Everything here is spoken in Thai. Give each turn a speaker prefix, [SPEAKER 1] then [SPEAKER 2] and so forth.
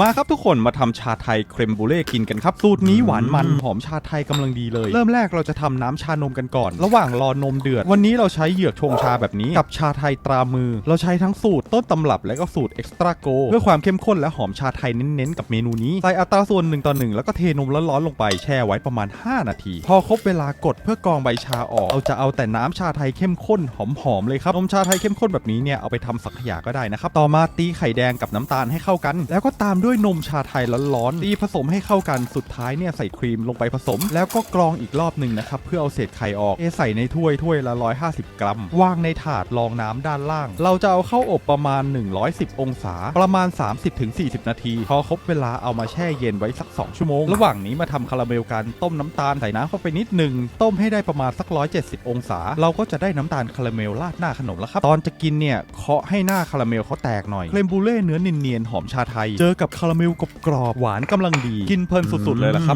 [SPEAKER 1] มาครับทุกคนมาทำชาไทยเครมบูเล่กินกันครับ สูตรนี้หวานมันหอมชาไทยกำลังดีเลย เริ่มแรกเราจะทำน้ำชานมกันก่อน ระหว่างรอนมเดือด วันนี้เราใช้เหยือกชงชาแบบนี้ กับชาไทยตรามือ เราใช้ทั้งสูตรต้นตำรับและก็สูตรเอ็กซ์ตร้าโกเพื่อความเข้มข้นและหอมชาไทยเน้นๆกับเมนูนี้ใส่อัตราส่วน1ต่อ1แล้วก็เทนมร้อนๆลงไปแช่ไว้ประมาณ 5 นาที พอครบเวลากดเพื่อกรองใบชาออกเราจะเอาแต่น้ำชาไทยเข้มข้นหอมๆเลยครับนมชาไทยเข้มข้นแบบนี้เนี่ยเอาไปทำสังขยาก็ได้นะครับต่อมาตีไข่แดงกับน้ำตาลให้เข้ากัน แล้วก็ตามด้วยนมชาไทยร้อนๆตีผสมให้เข้ากันสุดท้ายเนี่ยใส่ครีมลงไปผสม แล้วก็กรองอีกรอบหนึ่งนะครับเพื่อเอาเศษไข่ออกเทใส่ในถ้วยถ้วยละ 150 กรัม วางในถาดรองน้ำด้านล่าง เราจะเอาเข้าอบประมาณ 110 องศา ประมาณ 30-40 นาที พอครบเวลาเอามาแช่เย็นไว้สัก 2 ชั่วโมง ระหว่างนี้มาทำคาราเมลกันต้มน้ำตาลใส่น้ำเข้าไปนิดหนึ่งต้มให้ได้ประมาณสัก 170 องศา เราก็จะได้น้ำตาลคาราเมลราดหน้าขนมแล้วครับตอนจะกินเนี่ยเคาะให้หน้าคาราเมลเขาแตกหน่อยเครมบูเล่เนื้อเนียนๆหอมชาไทย เจอกับคาราเมลกรอบๆหวานกำลังดี กินเพลินสุดๆเลยละครับ